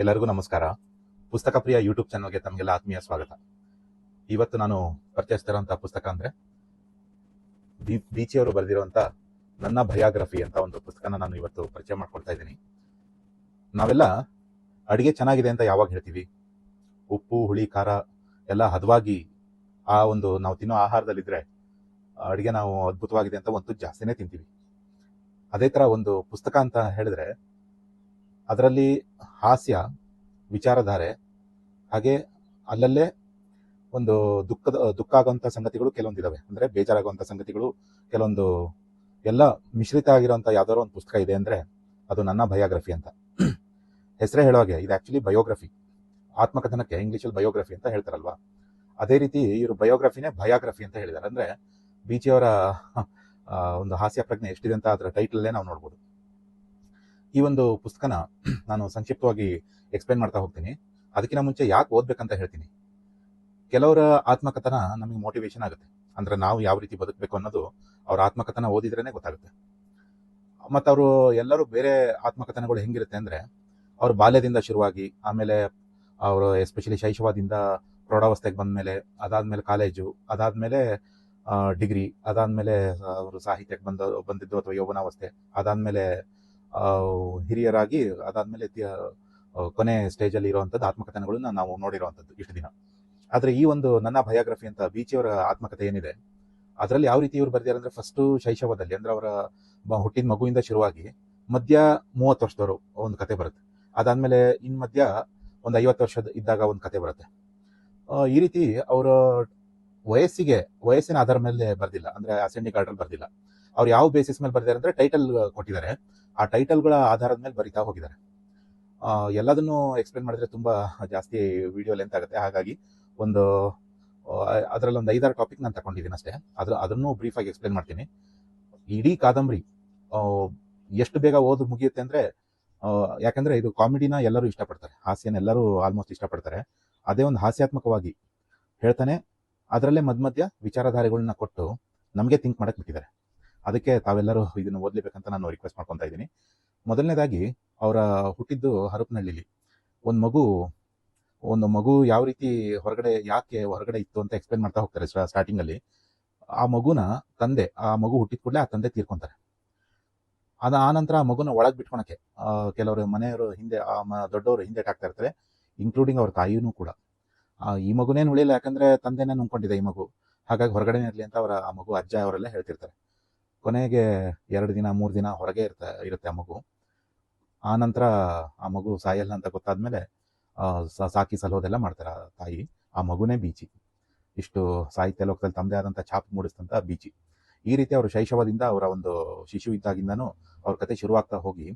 ಎಲ್ಲರಿಗೂ ನಮಸ್ಕಾರ. ಪುಸ್ತಕ ಪ್ರಿಯ ಯೂಟ್ಯೂಬ್ ಚಾನಲ್ಗೆ ತಮಗೆಲ್ಲ ಆತ್ಮೀಯ ಸ್ವಾಗತ. ಇವತ್ತು ನಾನು ಪರಿಚಯಿಸ್ತಿರೋಂಥ ಪುಸ್ತಕ ಅಂದ್ರೆ, ಬಿ, ಬೀಚಿ ಅವರು ಬರೆದಿರುವಂತ ನನ್ನ ಬಯೋಗ್ರಫಿ ಅಂತ ಒಂದು ಪುಸ್ತಕನ ನಾನು ಇವತ್ತು ಪರಿಚಯ ಮಾಡ್ಕೊಳ್ತಾ ಇದ್ದೀನಿ. ನಾವೆಲ್ಲ ಅಡಿಗೆ ಚೆನ್ನಾಗಿದೆ ಅಂತ ಯಾವಾಗ ಹೇಳ್ತೀವಿ? ಉಪ್ಪು, ಹುಳಿ, ಖಾರ ಎಲ್ಲ ಹದವಾಗಿ ಆ ಒಂದು ನಾವು ತಿನ್ನೋ ಆಹಾರದಲ್ಲಿದ್ದರೆ ಅಡಿಗೆ ನಾವು ಅದ್ಭುತವಾಗಿದೆ ಅಂತ ಒಂದು ಜಾಸ್ತಿನೇ ತಿಂತೀವಿ. ಅದೇ ತರ ಒಂದು ಪುಸ್ತಕ ಅಂತ ಹೇಳಿದ್ರೆ, ಅದರಲ್ಲಿ ಹಾಸ್ಯ, ವಿಚಾರಧಾರೆ, ಹಾಗೆ ಅಲ್ಲಲ್ಲೇ ಒಂದು ದುಃಖದ ದುಃಖ ಆಗುವಂಥ ಸಂಗತಿಗಳು ಕೆಲವೊಂದಿದಾವೆ. ಅಂದ್ರೆ ಬೇಜಾರಾಗುವಂಥ ಸಂಗತಿಗಳು, ಕೆಲವೊಂದು ಎಲ್ಲ ಮಿಶ್ರಿತ ಆಗಿರುವಂತ ಯಾವ್ದಾದ್ರು ಒಂದು ಪುಸ್ತಕ ಇದೆ ಅಂದ್ರೆ ಅದು ನನ್ನ ಬಯೋಗ್ರಫಿ ಅಂತ. ಹೆಸರೇ ಹೇಳೋ ಹಾಗೆ, ಇದು ಆ್ಯಕ್ಚುಲಿ ಬಯೋಗ್ರಫಿ. ಆತ್ಮಕಥನಕ್ಕೆ ಇಂಗ್ಲೀಷಲ್ಲಿ ಬಯೋಗ್ರಫಿ ಅಂತ ಹೇಳ್ತಾರಲ್ವಾ? ಅದೇ ರೀತಿ ಇವರು ಬಯೋಗ್ರಫಿನೇ ಬಯೋಗ್ರಫಿ ಅಂತ ಹೇಳಿದ್ದಾರೆ ಅಂದ್ರೆ ಬೀಚಿಯವರ ಅವರ ಒಂದು ಹಾಸ್ಯ ಪ್ರಜ್ಞೆ ಎಷ್ಟಿದೆ ಅಂತ ಅದರ ಟೈಟಲ್ಲೇ ನಾವು ನೋಡ್ಬೋದು. ಈ ಒಂದು ಪುಸ್ತಕನ ನಾನು ಸಂಕ್ಷಿಪ್ತವಾಗಿ ಎಕ್ಸ್ಪ್ಲೈನ್ ಮಾಡ್ತಾ ಹೋಗ್ತೀನಿ. ಅದಕ್ಕಿಂತ ಮುಂಚೆ ಯಾಕೆ ಓದ್ಬೇಕಂತ ಹೇಳ್ತೀನಿ. ಕೆಲವರ ಆತ್ಮಕಥನ ನಮಗೆ ಮೋಟಿವೇಶನ್ ಆಗುತ್ತೆ. ಅಂದ್ರೆ ನಾವು ಯಾವ ರೀತಿ ಬದುಕಬೇಕು ಅನ್ನೋದು ಅವ್ರ ಆತ್ಮಕಥನ ಓದಿದ್ರೇನೆ ಗೊತ್ತಾಗುತ್ತೆ. ಮತ್ತು ಅವರು ಎಲ್ಲರೂ ಬೇರೆ ಆತ್ಮಕಥನಗಳು ಹೆಂಗಿರುತ್ತೆ ಅಂದ್ರೆ ಅವ್ರ ಬಾಲ್ಯದಿಂದ ಶುರುವಾಗಿ ಆಮೇಲೆ ಅವರು ಎಸ್ಪೆಷಲಿ ಶೈಶವದಿಂದ ಪ್ರೌಢಾವಸ್ಥೆಗೆ ಬಂದ್ಮೇಲೆ ಅದಾದ್ಮೇಲೆ ಕಾಲೇಜು, ಅದಾದಮೇಲೆ ಡಿಗ್ರಿ, ಅದಾದಮೇಲೆ ಅವರು ಸಾಹಿತ್ಯಕ್ಕೆ ಬಂದ, ಬಂದಿದ್ದು ಅಥವಾ ಯೌವನಾವಸ್ಥೆ, ಅದಾದ್ಮೇಲೆ ಹಿರಿಯರಾಗಿ ಅದಾದ್ಮೇಲೆ ಕೊನೆ ಸ್ಟೇಜಲ್ಲಿ ಇರುವಂಥದ್ದು ಆತ್ಮಕಥನಗಳನ್ನ ನಾವು ನೋಡಿರುವಂಥದ್ದು ಇಷ್ಟು ದಿನ. ಆದರೆ ಈ ಒಂದು ನನ್ನ ಬಯೋಗ್ರಫಿ ಅಂತ ಬೀಚಿಯವರ ಆತ್ಮಕಥೆ ಏನಿದೆ? ಅದರಲ್ಲಿ ಯಾವ ರೀತಿ ಇವ್ರು ಬರ್ದಿದ್ದಾರೆ ಅಂದರೆ ಫಸ್ಟ್ ಶೈಶವದಲ್ಲಿ, ಅಂದ್ರೆ ಅವರ ಹುಟ್ಟಿದ ಮಗುವಿಂದ ಶುರುವಾಗಿ ಮಧ್ಯ ಮೂವತ್ತು ವರ್ಷದವರು ಒಂದು ಕತೆ ಬರುತ್ತೆ. ಅದಾದಮೇಲೆ ಇನ್ ಮಧ್ಯ ಒಂದು ಐವತ್ತು ವರ್ಷದ ಇದ್ದಾಗ ಒಂದು ಕತೆ ಬರುತ್ತೆ. ಈ ರೀತಿ ಅವರ ವಯಸ್ಸಿಗೆ, ವಯಸ್ಸಿನ ಆಧಾರ ಮೇಲೆ ಬರ್ದಿಲ್ಲ. ಅಂದ್ರೆ ಅಸೆಂಡಿಂಗ್ ಆರ್ಡರ್ ಬರ್ದಿಲ್ಲ. ಅವ್ರು ಯಾವ ಬೇಸಿಸ್ ಮೇಲೆ ಬರ್ದಿದ್ದಾರೆ ಅಂದರೆ ಟೈಟಲ್ ಕೊಟ್ಟಿದ್ದಾರೆ. ಆ ಟೈಟಲ್ಗಳ ಆಧಾರದ ಮೇಲೆ ಬರಿತಾ ಹೋಗಿದ್ದಾರೆ. ಎಲ್ಲದನ್ನು ಎಕ್ಸ್ಪ್ಲೇನ್ ಮಾಡಿದ್ರೆ ತುಂಬ ಜಾಸ್ತಿ ವಿಡಿಯೋ ಲೆಂತ್ ಆಗುತ್ತೆ. ಹಾಗಾಗಿ ಒಂದು ಅದರಲ್ಲಿ ಒಂದು ಐದಾರು ಟಾಪಿಕ್ ನಾನು ತಗೊಂಡಿದ್ದೀನಿ ಅಷ್ಟೇ. ಅದ್ರ ಅದನ್ನು ಬ್ರೀಫಾಗಿ ಎಕ್ಸ್ಪ್ಲೇನ್ ಮಾಡ್ತೀನಿ. ಇಡೀ ಕಾದಂಬರಿ ಎಷ್ಟು ಬೇಗ ಓದು ಮುಗಿಯುತ್ತೆ ಅಂದರೆ ಯಾಕಂದರೆ ಇದು ಕಾಮಿಡಿನ ಎಲ್ಲರೂ ಇಷ್ಟಪಡ್ತಾರೆ. ಹಾಸ್ಯನ ಎಲ್ಲರೂ ಆಲ್ಮೋಸ್ಟ್ ಇಷ್ಟಪಡ್ತಾರೆ. ಅದೇ ಒಂದು ಹಾಸ್ಯಾತ್ಮಕವಾಗಿ ಹೇಳ್ತಾನೆ. ಅದರಲ್ಲೇ ಮಧ್ಯ ಮಧ್ಯ ವಿಚಾರಧಾರೆಗಳನ್ನ ಕೊಟ್ಟು ನಮಗೆ ಥಿಂಕ್ ಮಾಡಕ್ಕೆ ಬಿಟ್ಟಿದ್ದಾರೆ. ಅದಕ್ಕೆ ತಾವೆಲ್ಲರೂ ಇದನ್ನು ಓದ್ಲೇಬೇಕಂತ ನಾನು ರಿಕ್ವೆಸ್ಟ್ ಮಾಡ್ಕೊತಾ ಇದ್ದೀನಿ. ಮೊದಲನೇದಾಗಿ, ಅವರ ಹುಟ್ಟಿದ್ದು ಹರಪನಹಳ್ಳಿಲಿ. ಒಂದು ಮಗು ಒಂದು ಮಗು ಯಾವ ರೀತಿ ಹೊರಗಡೆ, ಯಾಕೆ ಹೊರಗಡೆ ಇತ್ತು ಅಂತ ಎಕ್ಸ್ಪ್ಲೇನ್ ಮಾಡ್ತಾ ಹೋಗ್ತಾರೆ ಸ್ಟಾರ್ಟಿಂಗ್ ಅಲ್ಲಿ. ಆ ಮಗುನ ತಂದೆ, ಆ ಮಗು ಹುಟ್ಟಿದ ಕೂಡಲೇ ಆ ತಂದೆ ತೀರ್ಕೊಂತಾರೆ. ಅದ ಆ ನಂತರ ಆ ಮಗುನ ಒಳಗೆ ಬಿಟ್ಕೊಳಕ್ಕೆ ಕೆಲವರು ಮನೆಯವರು ಹಿಂದೆ, ಆ ದೊಡ್ಡವರು ಹಿಂದೆ ಹಾಕ್ತಾ ಇರ್ತಾರೆ ಇನ್ಕ್ಲೂಡಿಂಗ್ ಅವ್ರ ತಾಯಿನೂ ಕೂಡ. ಈ ಮಗುನೇನು ಉಳಿಯಲ್ಲ ಯಾಕಂದ್ರೆ ತಂದೆನೇ ನುಂಗ್ಕೊಂಡಿದೆ ಈ ಮಗು. ಹಾಗಾಗಿ ಹೊರಗಡೆ ಇರಲಿ ಅಂತ ಅವರ, ಆ ಮಗು ಅಜ್ಜ ಅವರೆಲ್ಲ ಹೇಳ್ತಿರ್ತಾರೆ. ಕೊನೆಗೆ ಎರಡು ದಿನ, ಮೂರು ದಿನ ಹೊರಗೆ ಇರ್ತ, ಇರುತ್ತೆ ಆ ಮಗು. ಆ ನಂತರ ಆ ಮಗು ಸಾಯಲ್ಲ ಅಂತ ಗೊತ್ತಾದ್ಮೇಲೆ ಸಾಕಿ ಸಲೋದೆಲ್ಲ ಮಾಡ್ತಾರೆ ತಾಯಿ. ಆ ಮಗುನೇ ಬೀಚಿ. ಇಷ್ಟು ಸಾಹಿತ್ಯ ಲೋಕದಲ್ಲಿ ತಮ್ಮದೇ ಆದಂಥ ಛಾಪ್ ಮೂಡಿಸಿದಂಥ ಬೀಚಿ. ಈ ರೀತಿ ಅವರು ಶೈಶವದಿಂದ ಅವರ ಒಂದು ಶಿಶು ಇದ್ದಾಗಿಂದನೂ ಅವ್ರ ಕತೆ ಶುರುವಾಗ್ತಾ ಹೋಗಿ.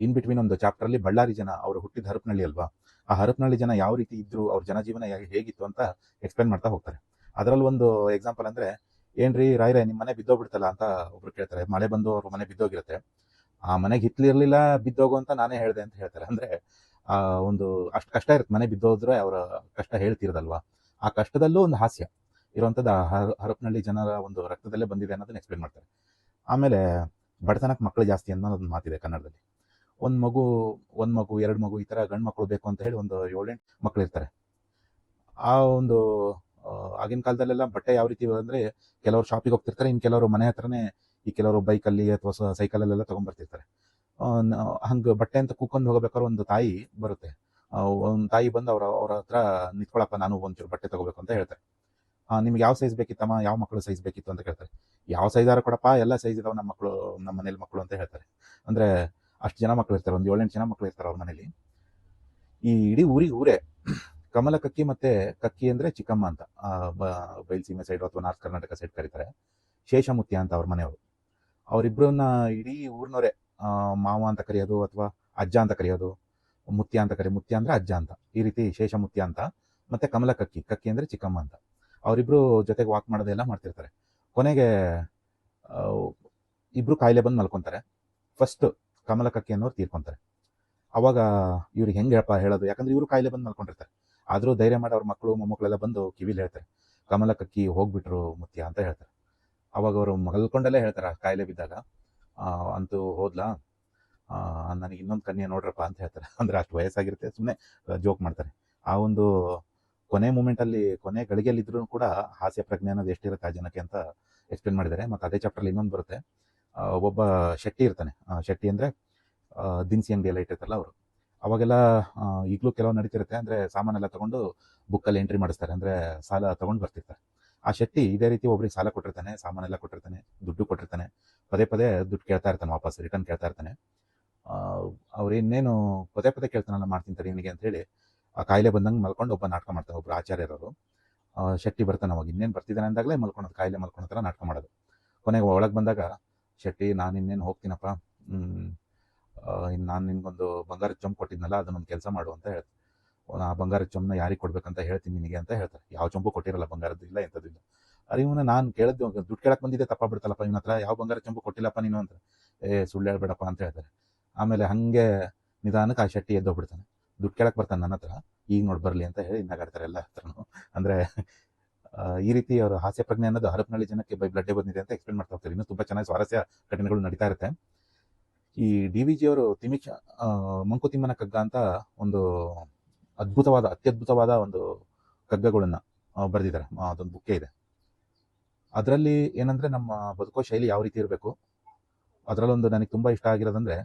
ಇನ್ ಬಿಟ್ವೀನ್ ಒಂದು ಚಾಪ್ಟರ್ ಅಲ್ಲಿ ಬಳ್ಳಾರಿ ಜನ ಅವರು ಹುಟ್ಟಿದ ಹರಪನಹಳ್ಳಿ ಅಲ್ವಾ? ಆ ಹರಪನಹಳ್ಳಿ ಜನ ಯಾವ ರೀತಿ ಇದ್ರು, ಅವ್ರ ಜನಜೀವನ ಹೇಗಿತ್ತು ಅಂತ ಎಕ್ಸ್ಪ್ಲೇನ್ ಮಾಡ್ತಾ ಹೋಗ್ತಾರೆ. ಅದರಲ್ಲಿ ಒಂದು ಎಕ್ಸಾಂಪಲ್ ಅಂದ್ರೆ ಏನ್ರಿ ರಾಯ್ರೆ ನಿಮ್ಮ ಮನೆ ಬಿದ್ದೋಗ್ಬಿಡ್ತಲ್ಲ ಅಂತ ಒಬ್ರು ಕೇಳ್ತಾರೆ. ಮಳೆ ಬಂದು ಅವ್ರ ಮನೆ ಬಿದ್ದೋಗಿರುತ್ತೆ. ಆ ಮನೆಗೆ ಹಿತ್ಲಿರ್ಲಿಲ್ಲ ಬಿದ್ದೋಗು ಅಂತ ನಾನೇ ಹೇಳಿದೆ ಅಂತ ಹೇಳ್ತಾರೆ. ಅಂದ್ರೆ, ಆ, ಒಂದು ಅಷ್ಟು ಕಷ್ಟ ಇರುತ್ತೆ. ಮನೆ ಬಿದ್ದೋದ್ರೆ ಅವರ ಕಷ್ಟ ಹೇಳ್ತಿರೋದಲ್ವಾ? ಆ ಕಷ್ಟದಲ್ಲೂ ಒಂದು ಹಾಸ್ಯ. ಇರುವಂಥದ್ದು ಹರಪ್ನಳ್ಳಿ ಜನರ ಒಂದು ರಕ್ತದಲ್ಲೇ ಬಂದಿದೆ ಅನ್ನೋದನ್ನ ಎಕ್ಸ್ಪ್ಲೇನ್ ಮಾಡ್ತಾರೆ. ಆಮೇಲೆ ಬಡತನಕ್ಕೆ ಮಕ್ಕಳು ಜಾಸ್ತಿ ಅನ್ನೋ ಒಂದು ಮಾತಿದೆ ಕನ್ನಡದಲ್ಲಿ. ಒಂದು ಮಗು ಒಂದು ಮಗು, ಎರಡು ಮಗು ಈ ಥರ ಗಂಡು ಮಕ್ಕಳು ಬೇಕು ಅಂತ ಹೇಳಿ ಒಂದು ಏಳೆಂಟು ಮಕ್ಕಳು ಇರ್ತಾರೆ. ಆ ಒಂದು ಆಗಿನ ಕಾಲದಲ್ಲೆಲ್ಲ ಬಟ್ಟೆ ಯಾವ ರೀತಿ ಅಂದ್ರೆ ಕೆಲವರು ಶಾಪಿಗೆ ಹೋಗ್ತಿರ್ತಾರೆ ಇನ್ನು ಕೆಲವರು ಮನೆ ಹತ್ರನೇ ಈ ಕೆಲವರು ಬೈಕಲ್ಲಿ ಅಥವಾ ಸೈಕಲಲ್ಲೆಲ್ಲ ತಗೊಂಡ್ಬರ್ತಿರ್ತಾರೆ ಹಂಗೆ ಬಟ್ಟೆ ಅಂತ ಕೂಕೊಂಡು ಹೋಗಬೇಕಾದ್ರೆ ಒಂದು ತಾಯಿ ಬರುತ್ತೆ. ಒಂದು ತಾಯಿ ಬಂದು ಅವ್ರ ಅವ್ರ ಹತ್ರ ನಿಂತ್ಕೊಳಪ್ಪ, ನಾನು ಒಂಚೂರು ಬಟ್ಟೆ ತಗೋಬೇಕು ಅಂತ ಹೇಳ್ತಾರೆ. ನಿಮ್ಗೆ ಯಾವ ಸೈಜ್ ಬೇಕಿತ್ತಮ್ಮ? ಯಾವ ಮಕ್ಕಳು ಸೈಜ್ ಬೇಕಿತ್ತು ಅಂತ ಕೇಳ್ತಾರೆ. ಯಾವ ಸೈಜ್ ಸೈಜಾರ ಕೊಡಪ್ಪ, ಎಲ್ಲ ಸೈಜ್ ಇದಾವೆ ನಮ್ಮ ಮಕ್ಕಳು ನಮ್ಮ ಮನೇಲಿ ಮಕ್ಕಳು ಅಂತ ಹೇಳ್ತಾರೆ. ಅಂದ್ರೆ ಅಷ್ಟು ಜನ ಮಕ್ಕಳು ಇರ್ತಾರೆ, ಒಂದು ಏಳೆಂಟು ಜನ ಮಕ್ಕಳು ಇರ್ತಾರೆ ಅವ್ರ ಮನೇಲಿ. ಈ ಇಡೀ ಊರಿಗೆ ಊರೇ ಕಮಲ ಕಕ್ಕಿ ಮತ್ತೆ ಕಕ್ಕಿ ಅಂದ್ರೆ ಚಿಕ್ಕಮ್ಮ ಅಂತ ಬಯಲ್ಸೀಮೆ ಸೈಡ್ ಅಥವಾ ನಾರ್ತ್ ಕರ್ನಾಟಕ ಸೈಡ್ ಕರೀತಾರೆ. ಶೇಷಮುತ್ಯ ಅಂತ ಅವ್ರ ಮನೆಯವರು. ಅವರಿಬ್ಬರನ್ನ ಇಡೀ ಊರಿನವರೇ ಮಾವ ಅಂತ ಕರೆಯೋದು ಅಥವಾ ಅಜ್ಜ ಅಂತ ಕರೆಯೋದು, ಮುತ್ಯ ಅಂತ ಕರಿ, ಮುತ್ಯ ಅಂದ್ರೆ ಅಜ್ಜ ಅಂತ. ಈ ರೀತಿ ಶೇಷಮುತ್ಯ ಅಂತ, ಮತ್ತೆ ಕಮಲ ಕಕ್ಕಿ ಕಕ್ಕಿ ಅಂದ್ರೆ ಚಿಕ್ಕಮ್ಮ ಅಂತ. ಅವರಿಬ್ರು ಜೊತೆಗೆ ವಾಕ್ ಮಾಡೋದೆಲ್ಲ ಮಾಡ್ತಿರ್ತಾರೆ. ಕೊನೆಗೆ ಇಬ್ರು ಕಾಯಿಲೆ ಬಂದು ಮಲ್ಕೊಂತಾರೆ. ಫಸ್ಟ್ ಕಮಲ ಕಕ್ಕಿ ಅನ್ನೋರು ತೀರ್ಕೊಂತಾರೆ. ಅವಾಗ ಇವ್ರಿಗೆ ಹೆಂಗೆ ಹೇಳಪ್ಪ ಹೇಳೋದು? ಯಾಕಂದ್ರೆ ಇವರು ಕಾಯಿಲೆ ಬಂದು ಮಲ್ಕೊಂಡಿರ್ತಾರೆ. ಆದ್ರೂ ಧೈರ್ಯ ಮಾಡಿ ಅವ್ರ ಮಕ್ಕಳು ಮೊಮ್ಮಕ್ಕಳೆಲ್ಲ ಬಂದು ಕಿವಿಲಿ ಹೇಳ್ತಾರೆ. ಕಮಲ ಕಕ್ಕಿ ಹೋಗ್ಬಿಟ್ರು ಮುತ್ಯ ಅಂತ ಹೇಳ್ತಾರೆ. ಅವಾಗ ಅವರು ಮಗಲ್ಕೊಂಡಲ್ಲೇ ಹೇಳ್ತಾರೆ ಕಾಯಿಲೆ ಬಿದ್ದಾಗ. ಆ, ಅಂತೂ ಹೋದ್ಲಾ? ನನಗೆ ಇನ್ನೊಂದು ಕನ್ಯೆ ನೋಡ್ರಪ್ಪ ಅಂತ ಹೇಳ್ತಾರೆ. ಅಂದ್ರೆ ಅಷ್ಟು ವಯಸ್ಸಾಗಿರುತ್ತೆ ಸುಮ್ಮನೆ ಜೋಕ್ ಮಾಡ್ತಾರೆ. ಆ ಒಂದು ಕೊನೆ ಮೂಮೆಂಟಲ್ಲಿ ಕೊನೆ ಗಳಿಗೆಯಲ್ಲಿದ್ದರೂ ಕೂಡ ಹಾಸ್ಯ ಪ್ರಜ್ಞೆ ಅನ್ನೋದು ಎಷ್ಟಿರುತ್ತೆ ಆ ಜನಕ್ಕೆ ಅಂತ ಎಕ್ಸ್ಪ್ಲೇನ್ ಮಾಡಿದ್ದಾರೆ. ಮತ್ತು ಅದೇ ಚಾಪ್ಟರ್ಲಿ ಇನ್ನೊಂದು ಬರುತ್ತೆ. ಆ, ಒಬ್ಬ ಶೆಟ್ಟಿ ಇರ್ತಾನೆ. ಆ, ಶೆಟ್ಟಿ ಅಂದರೆ ದಿನಸಿ ಅಂಗಡಿ ಎಲ್ಲ ಇಟ್ಟಿರ್ತಾರಲ್ಲ ಅವರು. ಅವಾಗೆಲ್ಲ ಈಗಲೂ ಕೆಲವು ನಡೀತಿರುತ್ತೆ. ಅಂದರೆ ಸಾಮಾನೆಲ್ಲ ತಗೊಂಡು ಬುಕ್ಕಲ್ಲಿ ಎಂಟ್ರಿ ಮಾಡಿಸ್ತಾರೆ. ಅಂದರೆ ಸಾಲ ತಗೊಂಡು ಬರ್ತಿರ್ತಾರೆ. ಆ ಶೆಟ್ಟಿ ಇದೇ ರೀತಿ ಒಬ್ರಿಗೆ ಸಾಲ ಕೊಟ್ಟಿರ್ತಾನೆ, ಸಾಮಾನೆಲ್ಲ ಕೊಟ್ಟಿರ್ತಾನೆ, ದುಡ್ಡು ಕೊಟ್ಟಿರ್ತಾನೆ. ಪದೇ ಪದೇ ದುಡ್ಡು ಕೇಳ್ತಾ ಇರ್ತಾನೆ, ವಾಪಸ್ ರಿಟರ್ನ್ ಕೇಳ್ತಾ ಇರ್ತಾನೆ. ಅವ್ರು ಇನ್ನೇನು ಪದೇ ಪದೇ ಕೇಳ್ತಾನಲ್ಲ, ಮಾಡ್ತೀನಿ ತಡಿ ನಿನಗೆ ಅಂತೇಳಿ ಆ ಕಾಯಿಲೆ ಬಂದಂಗೆ ಮಲ್ಕೊಂಡು ಒಬ್ಬ ನಾಟಕ ಮಾಡ್ತಾನೆ ಒಬ್ಬರು ಆಚಾರ್ಯರವರು ಶೆಟ್ಟಿ ಬರ್ತಾನೆ ಅವಾಗ. ಇನ್ನೇನು ಬರ್ತಿದ್ದಾನೆ ಅಂದಾಗಲೇ ಮಲ್ಕೊಳೋದು, ಕಾಯಿಲೆ ಮಲ್ಕೊಳೋ ಥರ ನಾಟಕ ಮಾಡೋದು. ಕೊನೆಗೆ ಒಳಗೆ ಬಂದಾಗ, ಶೆಟ್ಟಿ, ನಾನು ಇನ್ನೇನು ಹೋಗ್ತೀನಪ್ಪ. ನಾನು ನಿನ್ಗೊಂದು ಬಂಗಾರ ಚಮ್ ಕೊಟ್ಟಿದ್ನಲ್ಲ, ಅದನ್ನೊಂದು ಕೆಲಸ ಮಾಡು ಅಂತ ಹೇಳ್ತಾರೆ ಆ ಬಂಗಾರ ಚೊಂಬನ್ನ ಯಾರಿಗೆ ಕೊಡ್ಬೇಕಂತ ಹೇಳ್ತೀನಿ ನಿನಗೆ ಅಂತ ಹೇಳ್ತಾರೆ. ಯಾವ ಚೊಂಬು ಕೊಟ್ಟಿರಲ್ಲ ಬಂಗಾರದ್ದು, ಇಲ್ಲ ಎಂಥದ್ದು ಇಲ್ಲ ಅರೆ, ಇವನು ನಾನು ಕೇಳಿದ್ದು ದುಡ್ಡು ಕೇಳಕ್ಕೆ ಬಂದಿದ್ದೆ ತಪ್ಪ ಬಿಡ್ತಲ್ಲಪ್ಪ ಇವನ ಹತ್ರ. ಯಾವ ಬಂಗಾರ ಚೊಂಬು ಕೊಟ್ಟಿಲ್ಲಪ್ಪ ನೀನು ಅಂತ. ಏ, ಸುಳ್ಳು ಹೇಳ್ಬೇಡಪ್ಪ ಅಂತ ಹೇಳ್ತಾರೆ. ಆಮೇಲೆ ಹಾಗೆ ನಿಧಾನಕ್ಕೆ ಆ ಶೆಟ್ಟಿ ಎದ್ದೋಗ್ಬಿಡ್ತಾನೆ ದುಡ್ಡು ಕೇಳಕ್ಕೆ ಬರ್ತಾನೆ ನನ್ನ ಹತ್ರ. ಈಗ ನೋಡಿ ಬರಲಿ ಅಂತ ಹೇಳಿ ನಗಾಡ್ತಾರೆ ಎಲ್ಲ ಹತ್ರನು. ಅಂದರೆ ಈ ರೀತಿ ಅವರು ಹಾಸ್ಯ ಪ್ರಜ್ಞೆ ಅನ್ನೋದು ಹರಪನಹಳ್ಳಿ ಜನಕ್ಕೆ ಬೈ ಬ್ಲಡ್ಡೆ ಬಂದಿದೆ ಅಂತ ಎಕ್ಸ್ಪ್ಲೇನ್ ಮಾಡ್ತಾ ಹೋಗ್ತಾರೆ. ಇನ್ನೂ ತುಂಬ ಚೆನ್ನಾಗಿ ಸ್ವಾರಸ್ಯ ಘಟನೆಗಳು ನಡೀತಾ ಇರುತ್ತೆ. ಈ ಡಿ ವಿ ಜಿ ಅವರು ತಿಮಿಚ ಮಂಕುತಿಮ್ಮನ ಕಗ್ಗ ಅಂತ ಒಂದು ಅದ್ಭುತವಾದ, ಅತ್ಯದ್ಭುತವಾದ ಒಂದು ಕಗ್ಗಗಳನ್ನು ಬರೆದಿದ್ದಾರೆ ಅದೊಂದು ಬುಕ್ಕೆ ಇದೆ. ಅದರಲ್ಲಿ ಏನಂದ್ರೆ ನಮ್ಮ ಬದುಕೋ ಶೈಲಿ ಯಾವ ರೀತಿ ಇರಬೇಕು? ಅದರಲ್ಲೊಂದು ನನಗೆ ತುಂಬಾ ಇಷ್ಟ ಆಗಿರೋದಂದರೆ,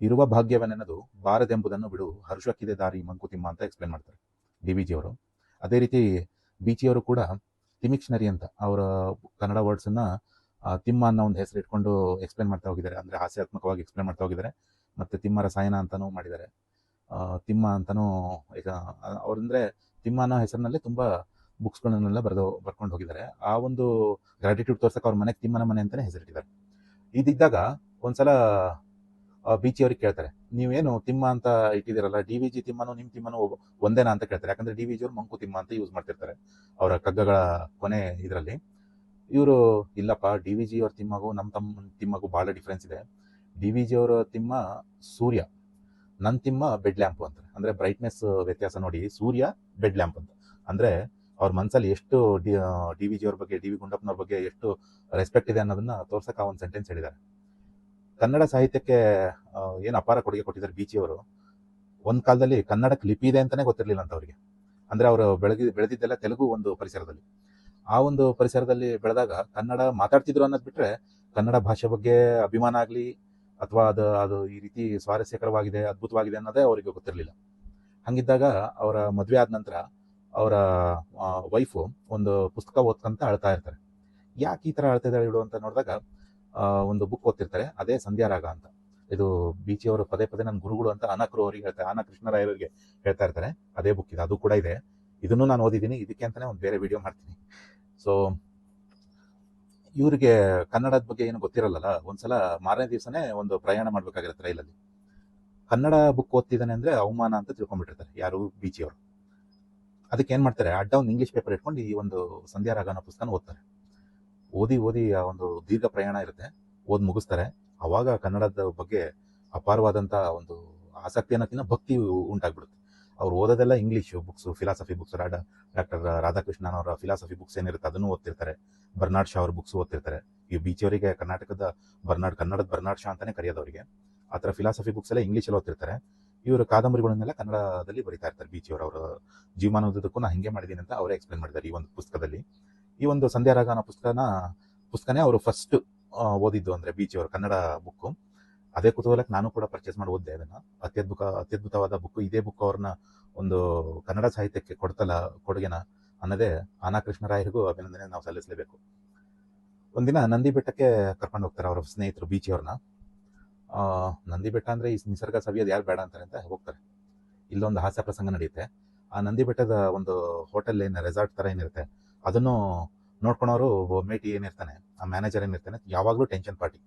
ಇರುವ ಭಾಗ್ಯವನ್ನೆನ್ನದು ಬಾರದೆಂಬುದನ್ನು ಬಿಡು, ಹರ್ಷಕ್ಕಿದೆ ದಾರಿ ಮಂಕುತಿಮ್ಮ ಅಂತ ಎಕ್ಸ್ಪ್ಲೇನ್ ಮಾಡ್ತಾರೆ ಡಿ ವಿ ಜಿ ಅವರು. ಅದೇ ರೀತಿ ಬೀಚಿಯವರು ಕೂಡ ತಿಮಿಕ್ಷನರಿ ಅಂತ, ಅವರ ಕನ್ನಡ ವರ್ಡ್ಸನ್ನು ತಿಮ್ಮ ಅನ್ನೋ ಒಂದು ಹೆಸರು ಇಟ್ಕೊಂಡು ಎಕ್ಸ್ಪ್ಲೇನ್ ಮಾಡ್ತಾ ಹೋಗಿದ್ದಾರೆ. ಅಂದ್ರೆ ಹಾಸ್ಯಾತ್ಮಕವಾಗಿ ಎಕ್ಸ್ಪ್ಲೇನ್ ಮಾಡ್ತಾ ಹೋಗಿದ್ದಾರೆ. ಮತ್ತೆ ತಿಮ್ಮ ರಸಾಯನ ಅಂತಲೂ ಮಾಡಿದ್ದಾರೆ. ತಿಮ್ಮ ಅಂತಲೂ ಈಗ ಅವ್ರಂದ್ರೆ ತಿಮ್ಮ ಅನ್ನೋ ಹೆಸರಿನಲ್ಲಿ ತುಂಬಾ ಬುಕ್ಸ್ಗಳನ್ನೆಲ್ಲ ಬರೆದು ಬರ್ಕೊಂಡು ಹೋಗಿದ್ದಾರೆ. ಆ ಒಂದು ಗ್ರಾಟಿಟ್ಯೂಡ್ ತೋರ್ಸಕ್ಕೆ ಅವ್ರ ಮನೆಗೆ ತಿಮ್ಮನ ಮನೆ ಅಂತಾನೆ ಹೆಸರಿಟ್ಟಿದ್ದಾರೆ. ಇದಿದ್ದಾಗ ಒಂದ್ಸಲ ಬೀಚಿ ಅವ್ರಿಗೆ ಕೇಳ್ತಾರೆ, ನೀವೇನು ತಿಮ್ಮ ಅಂತ ಇಟ್ಟಿದ್ದೀರಲ್ಲ ಡಿ ವಿ ಜಿ ತಿಮ್ಮನು ನಿಮ್ಮ ತಿಮ್ಮನು ಒಂದೇನಾ? ಅಂತ ಕೇಳ್ತಾರೆ. ಯಾಕಂದ್ರೆ ಡಿ ವಿ ಜಿ ಅವ್ರು ಮಂಕು ತಿಮ್ಮ ಅಂತ ಯೂಸ್ ಮಾಡ್ತಿರ್ತಾರೆ. ಅವರ ಕಗ್ಗಗಳ ಕೊನೆ ಇದರಲ್ಲಿ. ಇವರು, ಇಲ್ಲಪ್ಪ, ಡಿ ವಿ ಜಿ ಅವ್ರ ತಿಮ್ಮಗೂ ನಮ್ಮ ತಮ್ಮ ತಿಮ್ಮಗೂ ಭಾಳ ಡಿಫ್ರೆನ್ಸ್ ಇದೆ. ಡಿ ವಿ ಜಿ ಅವರ ತಿಮ್ಮ ಸೂರ್ಯ ನನ್ನ ತಿಮ್ಮ ಬೆಡ್ ಲ್ಯಾಂಪ್ ಅಂತ. ಅಂದರೆ ಬ್ರೈಟ್ನೆಸ್ ವ್ಯತ್ಯಾಸ ನೋಡಿ, ಸೂರ್ಯ ಬೆಡ್ ಲ್ಯಾಂಪ್ ಅಂತ. ಅಂದರೆ ಅವ್ರ ಮನಸ್ಸಲ್ಲಿ ಎಷ್ಟು ಡಿ ಡಿ ವಿ ಜಿ ಅವ್ರ ಬಗ್ಗೆ, ಡಿ ವಿ ಗುಂಡಪ್ಪನವ್ರ ಬಗ್ಗೆ ಎಷ್ಟು ರೆಸ್ಪೆಕ್ಟ್ ಇದೆ ಅನ್ನೋದನ್ನ ತೋರ್ಸಕ್ಕೆ ಆ ಒಂದು ಸೆಂಟೆನ್ಸ್ ಹೇಳಿದ್ದಾರೆ. ಕನ್ನಡ ಸಾಹಿತ್ಯಕ್ಕೆ ಏನು ಅಪಾರ ಕೊಡುಗೆ ಕೊಟ್ಟಿದ್ದಾರೆ ಬೀಚಿ ಅವರು. ಒಂದು ಕಾಲದಲ್ಲಿ ಕನ್ನಡಕ್ಕೆ ಲಿಪಿ ಇದೆ ಅಂತಲೇ ಗೊತ್ತಿರಲಿಲ್ಲ ಅಂತ ಅವರಿಗೆ. ಅಂದರೆ ಅವರು ಬೆಳಗಿ, ಬೆಳೆದಿದ್ದೆಲ್ಲ ತೆಲುಗು ಒಂದು ಪರಿಸರದಲ್ಲಿ. ಆ ಒಂದು ಪರಿಸರದಲ್ಲಿ ಬೆಳೆದಾಗ ಕನ್ನಡ ಮಾತಾಡ್ತಿದ್ರು ಅನ್ನೋದು ಬಿಟ್ರೆ ಕನ್ನಡ ಭಾಷೆ ಬಗ್ಗೆ ಅಭಿಮಾನ ಆಗಲಿ ಅಥವಾ ಅದು ಅದು ಈ ರೀತಿ ಸ್ವಾರಸ್ಯಕರವಾಗಿದೆ, ಅದ್ಭುತವಾಗಿದೆ ಅನ್ನೋದೇ ಅವರಿಗೆ ಗೊತ್ತಿರಲಿಲ್ಲ. ಹಂಗಿದ್ದಾಗ ಅವರ ಮದುವೆ ಆದ ನಂತರ ಅವರ ವೈಫು ಒಂದು ಪುಸ್ತಕ ಓದ್ಕಂತ ಅಳ್ತಾ ಇರ್ತಾರೆ. ಯಾಕೆ ಈ ತರ ಅಳ್ತಾ ಇದ್ದಾಳೆ ಇಡು ಅಂತ ನೋಡಿದಾಗ ಒಂದು ಬುಕ್ ಓದ್ತಿರ್ತಾರೆ, ಅದೇ ಸಂಧ್ಯಾರಾಗ ಅಂತ. ಇದು ಬೀಚಿಯವರು ಪದೇ ಪದೇ ನನ್ನ ಗುರುಗಳು ಅಂತ ಅನಕರು ಅವರಿಗೆ ಹೇಳ್ತಾರೆ ಅನ ಕೃಷ್ಣರಾಯರಿಗೆ ಹೇಳ್ತಾ ಇರ್ತಾರೆ. ಅದೇ ಬುಕ್ ಇದೆ, ಅದು ಕೂಡ ಇದೆ. ಇದನ್ನು ನಾನು ಓದಿದ್ದೀನಿ, ಇದಕ್ಕೆ ಅಂತಾನೆ ಒಂದು ಬೇರೆ ವಿಡಿಯೋ ಮಾಡ್ತೀನಿ. ಸೊ ಇವರಿಗೆ ಕನ್ನಡದ ಬಗ್ಗೆ ಏನು ಗೊತ್ತಿರಲ್ಲ ಒಂದ್ಸಲ ಮಾರನೇ ದಿವಸನೇ ಒಂದು ಪ್ರಯಾಣ ಮಾಡಬೇಕಾಗಿರುತ್ತೆ ರೈಲಲ್ಲಿ ಕನ್ನಡ ಬುಕ್ ಓದ್ತಿದ್ದಾನೆ ಅಂದರೆ ಅವಮಾನ ಅಂತ ತಿಳ್ಕೊಂಡ್ಬಿಟ್ಟಿರ್ತಾರೆ, ಯಾರು ಬೀಚಿ ಅವರು. ಅದಕ್ಕೆ ಏನು ಮಾಡ್ತಾರೆ ಅಡ್ಡ ಒಂದು ಇಂಗ್ಲೀಷ್ ಪೇಪರ್ ಇಟ್ಕೊಂಡು ಈ ಒಂದು ಸಂಧ್ಯಾರಾಗ ಅನ್ನೋ ಪುಸ್ತಕನ ಓದ್ತಾರೆ. ಓದಿ ಓದಿ ಆ ಒಂದು ದೀರ್ಘ ಪ್ರಯಾಣ ಇರುತ್ತೆ, ಓದ್ ಮುಗಿಸ್ತಾರೆ. ಅವಾಗ ಕನ್ನಡದ ಬಗ್ಗೆ ಅಪಾರವಾದಂತ ಒಂದು ಆಸಕ್ತಿ ಅನ್ನೋಕ್ಕಿಂತ ಭಕ್ತಿ ಉಂಟಾಗ್ಬಿಡುತ್ತೆ. ಅವ್ರು ಓದೋದೆಲ್ಲ English books philosophy books doctor Radhakrishnan ಅವರ ಫಿಲಾಸಫಿ ಬುಕ್ಸ್ ಏನಿರುತ್ತೆ ಅದನ್ನು ಓದ್ತಿರ್ತಾರೆ. ಬರ್ನಾಡ್ ಶಾ ಅವ್ರ ಬುಕ್ಸ್ ಓದ್ತಿರ್ತಾರೆ. ಈ ಬೀಚಿಯವರಿಗೆ ಕರ್ನಾಟಕದ ಬರ್ನಾಡ್, ಕನ್ನಡದ ಬರ್ನಾಡ್ ಶಾ ಅಂತಾನೆ ಕರೆಯೋದು ಅವರಿಗೆ ಆ ಥರ ಫಿಲಾಸಫಿ ಬುಕ್ಸ್ ಎಲ್ಲ ಇಂಗ್ಲೀಷಲ್ಲಿ ಓದ್ತಿರ್ತಾರೆ. ಇವರು ಕಾದಂಬರಿಗಳನ್ನೆಲ್ಲ ಕನ್ನಡದಲ್ಲಿ ಬರೀತಾ ಇರ್ತಾರೆ ಬೀಚಿಯವರು ಅವರು ಜೀವಮಾನ ಓದೋದಕ್ಕೂ ನಾನು ಹಿಂಗೆ ಮಾಡಿದ್ದೀನಿ ಅಂತ ಅವರೇ ಎಕ್ಸ್ಪ್ಲೇನ್ ಮಾಡಿದ್ದಾರೆ ಈ ಒಂದು ಪುಸ್ತಕದಲ್ಲಿ. ಈ ಒಂದು ಸಂಧ್ಯಾರಾಗ ಅನ್ನೋ ಪುಸ್ತಕನ, ಪುಸ್ತಕನೇ ಅವರು ಫಸ್ಟ್ ಓದಿದ್ದು ಅಂದರೆ ಬೀಚಿಯವರು ಕನ್ನಡ ಬುಕ್ಕು ಅದೇ ಕುತೂಹಲಕ್ಕೆ ನಾನು ಕೂಡ ಪರ್ಚೇಸ್ ಮಾಡಿ ಓದಿದೆ ಅದನ್ನ. ಅತ್ಯದ್ಭುತ, ಅತ್ಯದ್ಭುತವಾದ ಬುಕ್ ಇದೇ ಬುಕ್ ಅವ್ರನ್ನ ಒಂದು ಕನ್ನಡ ಸಾಹಿತ್ಯಕ್ಕೆ ಕೊಡ್ತಲ್ಲ, ಕೊಡುಗೆನ ಅನ್ನೋದೇ ಆನಾ ಕೃಷ್ಣರಾಯರಿಗೂ ಅಭಿನಂದನೆ ನಾವು ಸಲ್ಲಿಸಲೇಬೇಕು. ಒಂದಿನ ನಂದಿ ಬೆಟ್ಟಕ್ಕೆ ಕರ್ಕೊಂಡು ಹೋಗ್ತಾರೆ ಅವರ ಸ್ನೇಹಿತರು ಬೀಚಿ ಅವ್ರನ್ನ. ನಂದಿ ಬೆಟ್ಟ ಅಂದ್ರೆ ಈ ನಿಸರ್ಗ ಸವಿಯೋದು ಯಾರು ಬೇಡ ಅಂತಾರೆ ಅಂತ ಹೋಗ್ತಾರೆ. ಇಲ್ಲೊಂದು ಹಾಸ್ಯ ಪ್ರಸಂಗ ನಡೆಯುತ್ತೆ. ಆ ನಂದಿ ಬೆಟ್ಟದ ಒಂದು ಹೋಟೆಲ್ ಏನು ರೆಸಾರ್ಟ್ ತರ ಏನಿರುತ್ತೆ, ಅದನ್ನು ನೋಡ್ಕೊಳೋರು ಮೇಟಿ ಏನಿರ್ತಾನೆ, ಆ ಮ್ಯಾನೇಜರ್ ಏನಿರ್ತಾನೆ, ಯಾವಾಗಲೂ ಟೆನ್ಷನ್ ಪಾರ್ಟಿ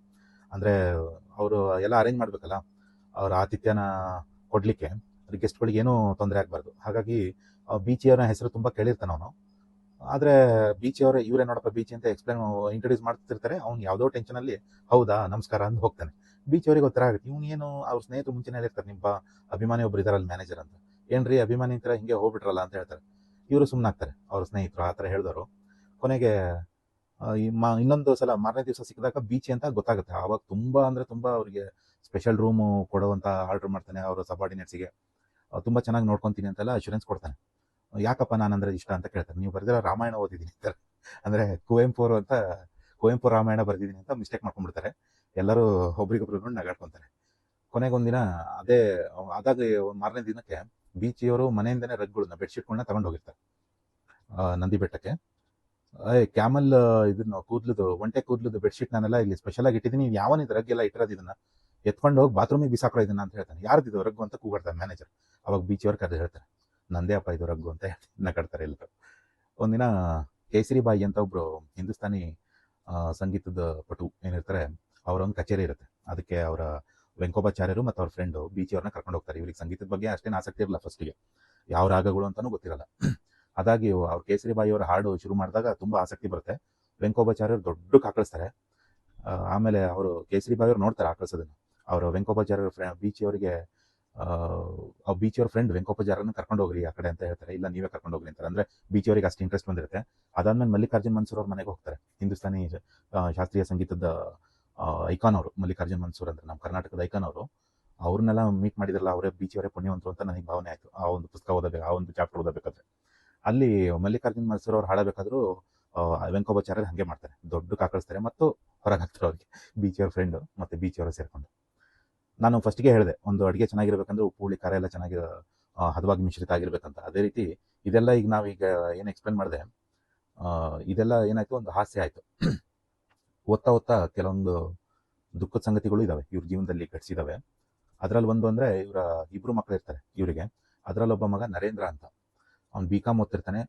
ಅಂದ್ರೆ ಅವರು ಎಲ್ಲ ಅರೇಂಜ್ ಮಾಡಬೇಕಲ್ಲ, ಅವ್ರ ಆತಿಥ್ಯನ ಕೊಡ್ಲಿಕ್ಕೆ ಗೆಸ್ಟ್ಗಳಿಗೆ ಏನೂ ತೊಂದರೆ ಆಗಬಾರ್ದು. ಹಾಗಾಗಿ ಬೀಚಿಯವರ ಹೆಸರು ತುಂಬಾ ಕೇಳಿರ್ತಾನೆ ಅವನು. ಆದ್ರೆ ಬೀಚಿಯವರ ಇವರೇ ನೋಡಪ್ಪ ಬೀಚಿ ಅಂತ ಎಕ್ಸ್ಪ್ಲೇನ್ ಇಂಟ್ರೊಡ್ಯೂಸ್ ಮಾಡ್ತಿರ್ತಾರೆ. ಅವ್ನು ಯಾವುದೋ ಟೆನ್ಷನಲ್ಲಿ ಹೌದಾ, ನಮಸ್ಕಾರ ಅಂತ ಹೋಗ್ತಾನೆ. ಬೀಚ್ ಅವರಿಗೆ ಗೊತ್ತರ ಆಗುತ್ತೆ. ಇವ್ನು ಏನು, ಅವ್ರ ಸ್ನೇಹಿತರು ಮುಂಚೆನೇ ಇರ್ತಾರೆ ನಿಮ್ಮ ಅಭಿಮಾನಿ ಒಬ್ರು ಇದಾರಲ್ಲ ಮ್ಯಾನೇಜರ್ ಅಂತ. ಏನ್ರಿ, ಅಭಿಮಾನಿ ಅಂತ ಹಿಂಗೆ ಹೋಗ್ಬಿಟ್ರಲ್ಲ ಅಂತ ಹೇಳ್ತಾರೆ. ಇವರು ಸುಮ್ಮನಾಗ್ತಾರೆ ಅವ್ರ ಸ್ನೇಹಿತರು ಆ ಥರ ಹೇಳಿದವರು. ಕೊನೆಗೆ ಮ- ಇನ್ನೊಂದು ಸಲ ಮಾರನೇ ದಿವಸ ಸಿಕ್ಕಿದಾಗ ಬೀಚಿ ಅಂತ ಗೊತ್ತಾಗುತ್ತೆ. ಆವಾಗ ತುಂಬಾ ಅಂದ್ರೆ ತುಂಬಾ ಅವರಿಗೆ ಸ್ಪೆಷಲ್ ರೂಮು ಕೊಡುವಂತ ಆರ್ಡರ್ ಮಾಡ್ತಾನೆ ಅವರ ಸಬಾರ್ಡಿನೇಟ್ಸಿಗೆ ತುಂಬಾ ಚೆನ್ನಾಗಿ ನೋಡ್ಕೊಂತೀನಿ ಅಂತೆಲ್ಲ ಅಶೂರೆನ್ಸ್ ಕೊಡ್ತಾನೆ. ಯಾಕಪ್ಪ ನಾನು ಅಂದರೆ ಇಷ್ಟ ಅಂತ ಕೇಳ್ತಾರೆ ನೀವು ಬರೆದಿರೋ ರಾಮಾಯಣ ಓದಿದ್ದೀನಿ ಅಂತಾರೆ. ಅಂದ್ರೆ ಕುವೆಂಪು ಅವರು ಅಂತ, ಕುವೆಂಪು ರಾಮಾಯಣ ಬರೆದಿದ್ದೀನಿ ಅಂತ ಮಿಸ್ಟೇಕ್ ಮಾಡ್ಕೊಂಡ್ಬಿಡ್ತಾರೆ. ಎಲ್ಲರೂ ಒಬ್ರಿಗೊಬ್ರು ನೋಡಿ ನಗಾಡ್ಕೊತಾರೆ. ಕೊನೆಗೊಂದಿನ ಅದೇ ಅದಾಗ ಮಾರನೇ ದಿನಕ್ಕೆ ಬೀಚಿಯವರು ಮನೆಯಿಂದನೇ ರಗ್ಗಳನ್ನ ಬೆಡ್ಶೀಟ್ಗಳನ್ನ ತಗೊಂಡು ಹೋಗಿರ್ತಾರೆ ನಂದಿ ಬೆಟ್ಟಕ್ಕೆ. ಕ್ಯಾಮಲ್ ಇದನ್ನ ಕೂದ್ಲದು, ಒಂಟೆ ಕೂದ್ಲದು ಬೆಡ್ಶೀಟ್ ನಾನೆಲ್ಲ ಇಲ್ಲಿ ಸ್ಪೆಷಲ್ ಆಗಿ ಇಟ್ಟಿದ್ದೀನಿ ಯಾವನಿದ್ ರಗ್ ಎಲ್ಲ ಇಟ್ಟಿರೋದು ಇದನ್ನ. ಎತ್ಕೊಂಡು ಹೋಗಿ ಬಾತ್ರೂಮಿಗೆ ಬಿಸಾಕ್ರೋ ಇದನ್ನ ಅಂತ ಹೇಳ್ತಾನೆ. ಯಾರ್ದಿದು ರಗ್ಗು ಅಂತ ಕೂಗಾಡ್ತಾನೆ ಮ್ಯಾನೇಜರ್ ಅವಾಗ ಬೀಚಿಯವ್ರು ಕರೆದು ಹೇಳ್ತಾರೆ. ನಂದೇ ಅಪ್ಪ ಇದು ರಗ್ಗು ಅಂತ ನಕಾಡ್ತಾರೆ ಎಲ್ಲರು. ಒಂದಿನ ಕೇಸರಿ ಬಾಯಿ ಅಂತ ಒಬ್ರು ಹಿಂದೂಸ್ತಾನಿ ಸಂಗೀತದ ಪಟು ಏನಿರ್ತಾರೆ ಅವರ ಒಂದು ಕಚೇರಿ ಇರುತ್ತೆ. ಅದಕ್ಕೆ ಅವರ ವೆಂಕೋಪಾಚಾರ್ಯರು ಮತ್ತು ಅವ್ರ ಫ್ರೆಂಡು ಬೀಚಿಯವ್ರನ್ನ ಕರ್ಕೊಂಡು ಹೋಗ್ತಾರೆ. ಇವ್ರಿಗೆ ಸಂಗೀತದ ಬಗ್ಗೆ ಅಷ್ಟೇನು ಆಸಕ್ತಿ ಇರಲ್ಲ ಫಸ್ಟಿಗೆ ಯಾವ ರಾಗಗಳು ಅಂತಾನೂ ಗೊತ್ತಿರಲ್ಲ. ಅದಾಗಿ ಅವ್ರು ಕೇಸರಿ ಬಾಯಿ ಅವರ ಹಾಡು ಶುರು ಮಾಡಿದಾಗ ತುಂಬಾ ಆಸಕ್ತಿ ಬರುತ್ತೆ. ವೆಂಕೋಪಾಚಾರ್ಯರು ದೊಡ್ಡ ಕಾಕಳಿಸ್ತಾರೆ. ಆಮೇಲೆ ಅವರು ಕೇಸರಿ ಬಾಯಿ ಅವ್ರು ನೋಡ್ತಾರೆ ಆಕಳಿಸೋದನ್ನು. ಅವರು ವೆಂಕೋಪಾಚಾರ್ಯರ ಆ ಬೀಚಿಯವ್ರ ಫ್ರೆಂಡ್ ವೆಂಕೋಪಾಚಾರ್ಯನ ಕರ್ಕೊಂಡು ಹೋಗ್ರಿ ಆ ಕಡೆ ಅಂತ ಹೇಳ್ತಾರೆ. ಇಲ್ಲ ನೀವೇ ಕರ್ಕೊಂಡು ಹೋಗ್ರಿ ಅಂತಾರೆ. ಅಂದ್ರೆ ಬೀಚಿಯವರಿಗೆ ಅಷ್ಟು ಇಂಟ್ರೆಸ್ಟ್ ಬಂದಿರುತ್ತೆ. ಅದಾದ್ಮೇಲೆ ಮಲ್ಲಿಕಾರ್ಜುನ್ ಮನ್ಸೂರ್ ಅವ್ರ ಮನೆಗೆ ಹೋಗ್ತಾರೆ. ಹಿಂದೂಸ್ತಾನಿ ಶಾಸ್ತ್ರೀಯ ಸಂಗೀತದ ಐಕಾನ್ ಅವರು, ಮಲ್ಲಿಕಾರ್ಜುನ್ ಮನ್ಸೂರ್ ಅಂದ್ರೆ ನಮ್ಮ ಕರ್ನಾಟಕದ ಐಕಾನ್ ಅವರು. ಅವ್ರನ್ನೆಲ್ಲ ಮೀಟ್ ಮಾಡಿದ್ರಲ್ಲ, ಅವರೇ ಬೀಚಿಯವರೇ ಪುಣ್ಯವಂತರು ಅಂತ ನನಗೆ ಭಾವನೆ ಆಯ್ತು. ಆ ಒಂದು ಪುಸ್ತಕ ಓದಬೇಕು, ಆ ಒಂದು ಚಾಪ್ಟರ್ ಓದಬೇಕಾದ್ರೆ. ಅಲ್ಲಿ ಮಲ್ಲಿಕಾರ್ಜುನ್ ಮನ್ಸೂರ್ ಅವ್ರು ಹಾಡಬೇಕಾದ್ರು ವೆಂಕೋಬಾಚಾರ್ಯ ಹಂಗೆ ಮಾಡ್ತಾರೆ. ದೊಡ್ಡ ಕಾಕಳಿಸ್ತಾರೆ ಮತ್ತು ಹೊರಗೆ ಹಾಕ್ತಾರೆ ಅವ್ರಿಗೆ. ಬೀಚಿಯವ್ರ ಫ್ರೆಂಡ್ ಮತ್ತೆ ಬೀಚಿಯವರು ಸೇರಿಕೊಂಡು. ನಾನು ಫಸ್ಟ್ಗೆ ಹೇಳಿದೆ, ಒಂದು ಅಡುಗೆ ಚೆನ್ನಾಗಿರ್ಬೇಕಂದ್ರೆ ಉಪ್ಪು, ಹುಳಿ, ಖಾರ ಎಲ್ಲ ಚೆನ್ನಾಗಿ ಹದವಾಗಿ ಮಿಶ್ರಿತ ಆಗಿರ್ಬೇಕಂತ. ಅದೇ ರೀತಿ ಇದೆಲ್ಲ ಈಗ ನಾವೀಗ ಏನು ಎಕ್ಸ್ಪ್ಲೇನ್ ಮಾಡಿದೆ ಇದೆಲ್ಲ ಏನಾಯಿತು, ಒಂದು ಹಾಸ್ಯ ಆಯಿತು. ಓದ್ತಾ ಓದ್ತಾ ಕೆಲವೊಂದು ದುಃಖದ ಸಂಗತಿಗಳು ಇದಾವೆ, ಇವ್ರ ಜೀವನದಲ್ಲಿ ಘಟಿಸಿದಾವೆ. ಅದರಲ್ಲಿ ಒಂದು ಅಂದ್ರೆ ಇವರ ಇಬ್ರು ಮಕ್ಕಳು ಇರ್ತಾರೆ ಇವರಿಗೆ. ಅದ್ರಲ್ಲಿ ಒಬ್ಬ ಮಗ ನರೇಂದ್ರ ಅಂತ. ಅವ್ನು ಬಿ ಕಾಮ್ ಓದ್ತಿರ್ತಾನೆ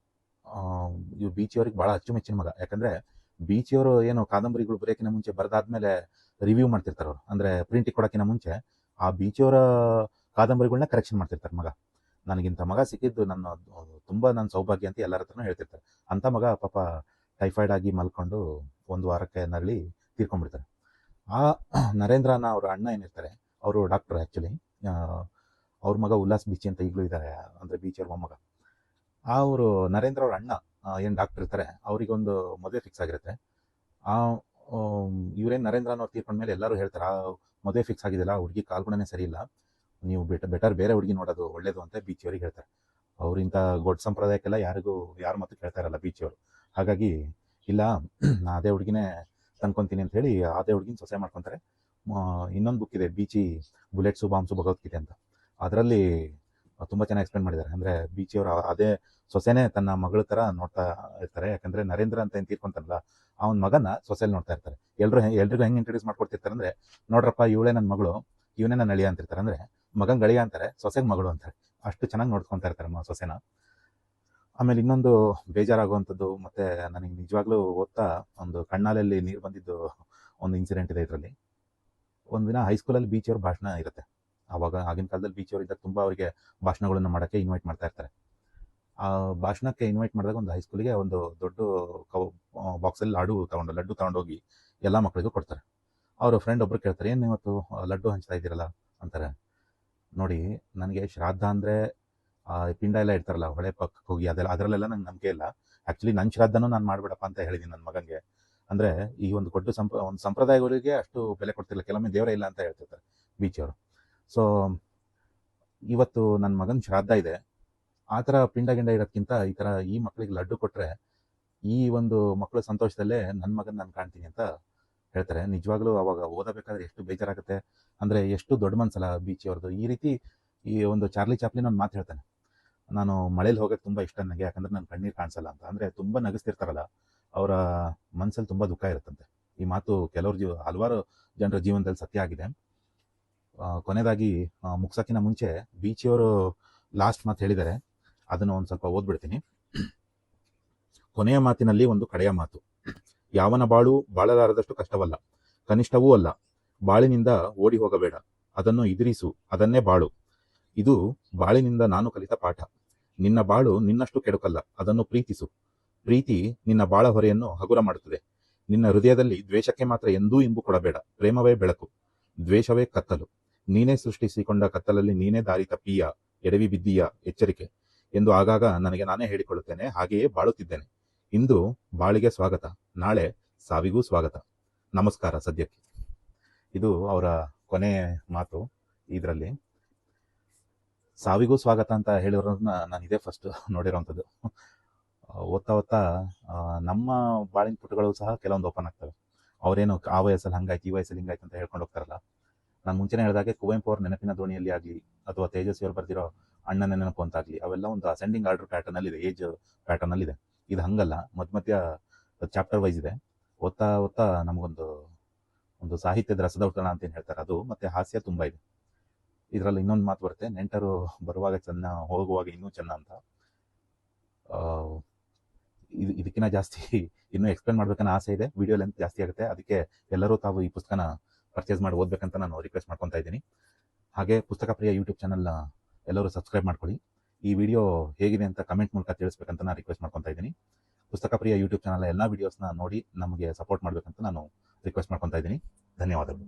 ಇವ್ರು ಬೀಚಿಯವ್ರಿಗೆ ಬಹಳ ಅಚ್ಚುಮೆಚ್ಚಿನ ಮಗ. ಯಾಕಂದ್ರೆ ಬೀಚಿಯವರು ಏನು ಕಾದಂಬರಿಗಳು ಬರೆಯೋಕ್ಕಿಂತ ಮುಂಚೆ ಬರೆದಾದ್ಮೇಲೆ ರಿವ್ಯೂ ಮಾಡ್ತಿರ್ತಾರೆ ಅವ್ರು. ಅಂದ್ರೆ ಪ್ರಿಂಟಿಗೆ ಕೊಡೋಕ್ಕಿಂತ ಮುಂಚೆ ಆ ಬೀಚಿಯವರ ಕಾದಂಬರಿಗಳನ್ನ ಕರೆಕ್ಷನ್ ಮಾಡ್ತಿರ್ತಾರೆ ಮಗ. ನನಗಿಂತ ಮಗ ಸಿಕ್ಕಿದ್ದು ನನ್ನ ತುಂಬಾ ನನ್ನ ಸೌಭಾಗ್ಯ ಅಂತ ಎಲ್ಲರ ಹತ್ರನೂ ಹೇಳ್ತಿರ್ತಾರೆ. ಅಂತ ಮಗ ಪಾಪ ಟೈಫಾಯ್ಡ್ ಆಗಿ ಮಲ್ಕೊಂಡು ಒಂದು ವಾರಕ್ಕೆ ನರಳಿ ತೀರ್ಕೊಂಡ್ಬಿಡ್ತಾರೆ. ಆ ನರೇಂದ್ರನ ಅವ್ರ ಅಣ್ಣ ಏನಿರ್ತಾರೆ, ಅವರು ಡಾಕ್ಟರ್ ಆ್ಯಕ್ಚುಲಿ ಅವ್ರ ಮಗ ಉಲ್ಲಾಸ್ ಬೀಚಿ ಅಂತ ಈಗಲೂ ಇದ್ದಾರೆ ಅಂದರೆ ಅವ್ರ ಮೊಮ್ಮಗ. ಅವರು ನರೇಂದ್ರ ಅವ್ರ ಅಣ್ಣ ಏನು ಡಾಕ್ಟರ್ ಇರ್ತಾರೆ, ಅವರಿಗೊಂದು ಮದುವೆ ಫಿಕ್ಸ್ ಆಗಿರುತ್ತೆ. ಆ ಇವ್ರೇನು ನರೇಂದ್ರ ಅನ್ನೋರು ತೀರ್ಕೊಂಡ್ಮೇಲೆ ಎಲ್ಲರೂ ಹೇಳ್ತಾರೆ, ಆ ಮದುವೆ ಫಿಕ್ಸ್ ಆಗಿದೆಲ್ಲ ಹುಡುಗಿ ಕಾಲ್ಗುಣನೇ ಸರಿ ಇಲ್ಲ. ನೀವು ಬೆಟ ಬೆಟರ್ ಬೇರೆ ಹುಡುಗಿ ನೋಡೋದು ಒಳ್ಳೇದು ಅಂತ ಬೀಚಿಯವ್ರಿಗೆ ಹೇಳ್ತಾರೆ. ಅವರಿಂತ ಗೊಡ್ ಸಂಪ್ರದಾಯಕ್ಕೆಲ್ಲ ಯಾರಿಗೂ, ಯಾರ ಮಾತು ಕೇಳ್ತಾ ಇರಲ್ಲ ಬೀಚಿಯವರು. ಹಾಗಾಗಿ, ಇಲ್ಲ, ನಾ ಅದೇ ಹುಡುಗಿನೇ ತಂದ್ಕೊಂತೀನಿ ಅಂತ ಹೇಳಿ ಅದೇ ಹುಡುಗಿನ ಸೊಸೆ ಮಾಡ್ಕೊಂತಾರೆ. ಇನ್ನೊಂದು ಬುಕ್ ಇದೆ, ಬೀಚಿ ಬುಲೆಟ್ಸು, ಬಾಂಬ್ಸು ಭಗವದ್ಗೀತೆ ಅಂತ. ಅದರಲ್ಲಿ ತುಂಬಾ ಚೆನ್ನಾಗಿ ಎಕ್ಸ್ಪ್ಲೇನ್ ಮಾಡಿದ್ದಾರೆ. ಅಂದ್ರೆ ಬೀಚಿಯವರು ಅದೇ ಸೊಸೆನೇ ತನ್ನ ಮಗಳ ತರ ನೋಡ್ತಾ ಇರ್ತಾರೆ. ಯಾಕಂದ್ರೆ ನರೇಂದ್ರ ಅಂತ ಏನ್ ತೀರ್ಕೊಂತಾರಲ್ಲ ಅವನ ಮಗನ ಸೊಸೆಲ್ ನೋಡ್ತಾ ಇರ್ತಾರೆ. ಎಲ್ರು ಹೆ- ಎಲ್ರಿಗೂ ಹೆಂಗ್ ಇಂಟ್ರೊಡ್ಯೂಸ್ ಮಾಡ್ಕೊಡ್ತಿರ್ತಾರೆ ಅಂದ್ರೆ, ನೋಡ್ರಪ್ಪ ಇವಳೇ ನನ್ನ ಮಗಳು, ಇವನೇ ನನ್ನ ಅಳಿಯ ಅಂತಿರ್ತಾರೆ. ಅಂದ್ರೆ ಮಗನ್ ಗಳಿಯ ಅಂತಾರೆ, ಸೊಸೆಗ್ ಮಗಳು ಅಂತಾರೆ. ಅಷ್ಟು ಚೆನ್ನಾಗಿ ನೋಡ್ಕೊಂತಾ ಇರ್ತಾರೆ ಮ- ಸೊಸೆನ. ಆಮೇಲೆ ಇನ್ನೊಂದು ಬೇಜಾರಾಗುವಂಥದ್ದು, ಮತ್ತೆ ನನಗೆ ನಿಜವಾಗ್ಲೂ ಓದ್ತಾ ಒಂದು ಕಣ್ಣಾಲಲ್ಲಿ ನೀರು ಬಂದಿದ್ದು ಒಂದು ಇನ್ಸಿಡೆಂಟ್ ಇದೆ ಇದರಲ್ಲಿ. ಒಂದಿನ ಹೈಸ್ಕೂಲಲ್ಲಿ ಬೀಚ್ ಅವ್ರ ಭಾಷಣ ಇರುತ್ತೆ. ಅವಾಗ ಆಗಿನ ಕಾಲದಲ್ಲಿ ಬೀಚ್ ಅವ್ರು ಇದ್ದಾಗ ತುಂಬಾ ಅವರಿಗೆ ಭಾಷಣಗಳನ್ನು ಮಾಡೋಕ್ಕೆ ಇನ್ವೈಟ್ ಮಾಡ್ತಾ ಇರ್ತಾರೆ. ಆ ಭಾಷಣಕ್ಕೆ ಇನ್ವೈಟ್ ಮಾಡಿದಾಗ ಒಂದು ಹೈಸ್ಕೂಲಿಗೆ ಒಂದು ದೊಡ್ಡ ಬಾಕ್ಸಲ್ಲಿ ಲಾಡು ತಗೊಂಡು, ಲಡ್ಡು ತಗೊಂಡೋಗಿ ಎಲ್ಲ ಮಕ್ಕಳಿಗೂ ಕೊಡ್ತಾರೆ. ಅವರು ಫ್ರೆಂಡ್ ಒಬ್ರು ಕೇಳ್ತಾರೆ, ಏನು ಇವತ್ತು ಲಡ್ಡು ಹಂಚ್ತಾ ಇದ್ದೀರಲ್ಲ? ಅಂತಾರೆ. ನೋಡಿ, ನನಗೆ ಶ್ರಾದ್ದ ಅಂದ್ರೆ ಪಿಂಡ ಎಲ್ಲ ಇಡ್ತಾರಲ್ಲ, ಹೊಳೆ ಪಕ್ಕಕ್ಕೆ ಹೋಗಿ ಅದೆಲ್ಲ, ಅದರಲ್ಲೆಲ್ಲ ನಂಗೆ ನಂಬಿಕೆ ಇಲ್ಲ. ಆ್ಯಕ್ಚುಲಿ ನನ್ನ ಶ್ರಾದ್ದನೂ ನಾನು ಮಾಡ್ಬೇಡಪ್ಪ ಅಂತ ಹೇಳಿದ್ದೀನಿ ನನ್ನ ಮಗನಿಗೆ ಅಂದ್ರೆ ಈ ಒಂದು ದೊಡ್ಡ ಸಂಪ್ರ, ಒಂದು ಸಂಪ್ರದಾಯಗಳಿಗೆ ಅಷ್ಟು ಬೆಲೆ ಕೊಡ್ತಿಲ್ಲ, ಕೆಲವೊಮ್ಮೆ ದೇವರೇ ಇಲ್ಲ ಅಂತ ಹೇಳ್ತಿರ್ತಾರೆ ಬೀಚಿಯವರು ಸೊ ಇವತ್ತು ನನ್ನ ಮಗನ ಶ್ರಾದ್ದ ಇದೆ. ಆ ಥರ ಪಿಂಡ ಗಿಂಡ ಇರೋದಕ್ಕಿಂತ ಈ ಥರ ಈ ಮಕ್ಕಳಿಗೆ ಲಡ್ಡು ಕೊಟ್ರೆ ಈ ಒಂದು ಮಕ್ಕಳ ಸಂತೋಷದಲ್ಲೇ ನನ್ನ ಮಗನ ನಾನು ಕಾಣ್ತೀನಿ ಅಂತ ಹೇಳ್ತಾರೆ. ನಿಜವಾಗ್ಲೂ ಅವಾಗ ಓದಬೇಕಾದ್ರೆ ಎಷ್ಟು ಬೇಜಾರಾಗುತ್ತೆ? ಅಂದ್ರೆ ಎಷ್ಟು ದೊಡ್ಡ ಮನ್ಸಲ್ಲ ಬೀಚಿ ಅವ್ರದ್ದು ಈ ರೀತಿ ಈ ಒಂದು ಚಾರ್ಲಿ ಚಾಪ್ಲಿನ್ ಒಂದು ಮಾತು ಹೇಳ್ತಾನೆ. ನಾನು ಮಳೇಲಿ ಹೋಗಕ್ಕೆ ತುಂಬಾ ಇಷ್ಟ ನನಗೆ ಯಾಕಂದ್ರೆ ನನ್ನ ಕಣ್ಣೀರು ಕಾಣಿಸಲ್ಲ ಅಂತ. ಅಂದ್ರೆ ತುಂಬಾ ನಗಿಸ್ತಿರ್ತಾರಲ್ಲ, ಅವರ ಮನ್ಸಲ್ಲಿ ತುಂಬಾ ದುಃಖ ಇರುತ್ತಂತೆ. ಈ ಮಾತು ಕೆಲವ್ರ ಜೀವ, ಹಲವಾರು ಜನರ ಜೀವನದಲ್ಲಿ ಸತ್ಯ ಆಗಿದೆ. ಕೊನೆಯದಾಗಿ ಮುಗ್ಸೋಕ್ಕಿಂತ ಮುಂಚೆ ಬೀಚಿಯವರು ಲಾಸ್ಟ್ ಮಾತು ಹೇಳಿದ್ದಾರೆ. ಅದನ್ನು ಒಂದು ಸ್ವಲ್ಪ ಓದ್ಬಿಡ್ತೀನಿ. ಕೊನೆಯ ಮಾತಿನಲ್ಲಿ ಒಂದು ಕಡೆಯ ಮಾತು. ಯಾವನ ಬಾಳು ಬಾಳಲಾರದಷ್ಟು ಕಷ್ಟವಲ್ಲ, ಕನಿಷ್ಠವೂ ಅಲ್ಲ. ಬಾಳಿನಿಂದ ಓಡಿ ಹೋಗಬೇಡ. ಅದನ್ನು ಎದುರಿಸು, ಅದನ್ನೇ ಬಾಳು. ಇದು ಬಾಳಿನಿಂದ ನಾನು ಕಲಿತ ಪಾಠ. ನಿನ್ನ ಬಾಳು ನಿನ್ನಷ್ಟು ಕೆಡುಕಲ್ಲ, ಅದನ್ನು ಪ್ರೀತಿಸು. ಪ್ರೀತಿ ನಿನ್ನ ಬಾಳ ಹೊರೆಯನ್ನು ಹಗುರ ಮಾಡುತ್ತದೆ. ನಿನ್ನ ಹೃದಯದಲ್ಲಿ ದ್ವೇಷಕ್ಕೆ ಮಾತ್ರ ಎಂದೂ ಇಂಬು ಕೊಡಬೇಡ. ಪ್ರೇಮವೇ ಬೆಳಕು. ದ್ವೇಷವೇ ಕತ್ತಲು. ನೀನೇ ಸೃಷ್ಟಿಸಿಕೊಂಡ ಕತ್ತಲಲ್ಲಿ ನೀನೇ ದಾರಿ ತಪ್ಪೀಯ, ಎಡವಿ ಬಿದ್ದೀಯ ಎಚ್ಚರಿಕೆ ಎಂದು ಆಗಾಗ ನನಗೆ ನಾನೇ ಹೇಳಿಕೊಳ್ಳುತ್ತೇನೆ, ಹಾಗೆಯೇ ಬಾಳುತ್ತಿದ್ದೇನೆ. ಇಂದು ಬಾಳಿಗೆ ಸ್ವಾಗತ, ನಾಳೆ ಸಾವಿಗೂ ಸ್ವಾಗತ. ನಮಸ್ಕಾರ ಸದ್ಯಕ್ಕೆ. ಇದು ಅವರ ಕೊನೆ ಮಾತು ಇದರಲ್ಲಿ. ಸಾವಿಗೂ ಸ್ವಾಗತ ಅಂತ ಹೇಳಿರೋದನ್ನ ನಾನು ಇದೇ ಫಸ್ಟ್ ನೋಡಿರೋವಂಥದ್ದು ಓದ್ತಾ ಓದ್ತಾ ನಮ್ಮ ಬಾಳಿನ ಪುಟಗಳು ಸಹ ಕೆಲವೊಂದು ಓಪನ್ ಆಗ್ತವೆ. ಅವರೇನು ಆ ವಯಸ್ಸಲ್ಲಿ ಹಂಗಾಯ್ತು, ಈ ವಯಸ್ಸಲ್ಲಿ ಹಿಂಗಾಯ್ತು ಅಂತ ಹೇಳ್ಕೊಂಡು ಹೋಗ್ತಾರಲ್ಲ. ನಾನು ಮುಂಚೆನೇ ಹೇಳಿದಾಗೆ ಕುವೆಂಪು ಅವ್ರ ನೆನಪಿನ ದೋಣಿಯಲ್ಲಿ ಆಗಲಿ, ಅಥವಾ ತೇಜಸ್ವಿ ಅವರು ಬರ್ತಿರೋ ಅಣ್ಣನ ನೆನಪು ಅಂತ ಆಗಲಿ, ಅವೆಲ್ಲ ಒಂದು ಅಸೆಂಡಿಂಗ್ ಆರ್ಡರ್ ಪ್ಯಾಟರ್ನ್ ಅಲ್ಲಿ ಇದೆ ಏಜ್ ಪ್ಯಾಟರ್ನ್ ಅಲ್ಲಿ ಇದೆ. ಇದು ಹಂಗಲ್ಲ, ಮಧ್ಯ ಮಧ್ಯ ಚಾಪ್ಟರ್ ವೈಸ್ ಇದೆ. ಓದ್ತಾ ಓದ್ತಾ ನಮಗೊಂದು, ಒಂದು ಸಾಹಿತ್ಯದ ರಸದೌತಣ ಅಂತ ಹೇಳ್ತಾರೆ ಅದು, ಮತ್ತೆ ಹಾಸ್ಯ ತುಂಬಾ ಇದೆ. ಇದರಲ್ಲಿ ಇನ್ನೊಂದು ಮಾತು ಬರುತ್ತೆ, ನೆಂಟರು ಬರುವಾಗ ಚೆನ್ನ, ಹೋಗುವಾಗ ಇನ್ನೂ ಚೆನ್ನ ಅಂತ. ಇದು ಇದಕ್ಕಿಂತ ಜಾಸ್ತಿ ಇನ್ನೂ ಎಕ್ಸ್ಪ್ಲೇನ್ ಮಾಡ್ಬೇಕನ್ನೋ ಆಸೆ ಇದೆ ವಿಡಿಯೋ ಲೆಂತ್ ಜಾಸ್ತಿ ಆಗುತ್ತೆ, ಅದಕ್ಕೆ ಎಲ್ಲರೂ ತಾವು ಈ ಪುಸ್ತಕನ ಪರ್ಚೇಸ್ ಮಾಡಿ ಓದಬೇಕಂತ ನಾನು ರಿಕ್ವೆಸ್ಟ್ ಮಾಡ್ಕೊತಾ ಇದ್ದೀನಿ. ಹಾಗೆ ಪುಸ್ತಕ ಪ್ರಿಯ ಯೂಟ್ಯೂಬ್ ಚಾನಲ್ ಎಲ್ಲರೂ ಸಬ್ಸ್ಕ್ರೈಬ್ ಮಾಡ್ಕೊಳ್ಳಿ. ಈ ವಿಡಿಯೋ ಹೇಗಿದೆ ಅಂತ ಕಮೆಂಟ್ ಮೂಲಕ ತಿಳಿಸ್ಬೇಕಂತ ನಾನು ರಿಕ್ವೆಸ್ಟ್ ಮಾಡ್ಕೊತಾ ಇದ್ದೀನಿ. ಪುಸ್ತಕ ಪ್ರಿಯ ಯೂಟ್ಯೂಬ್ ಚಾನಲ್ ಎಲ್ಲ ವಿಡಿಯೋಸ್ನ ನೋಡಿ ನಮಗೆ ಸಪೋರ್ಟ್ ಮಾಡಬೇಕಂತ ನಾನು ರಿಕ್ವೆಸ್ಟ್ ಮಾಡ್ಕೊತಾ ಇದ್ದೀನಿ. ಧನ್ಯವಾದಗಳು.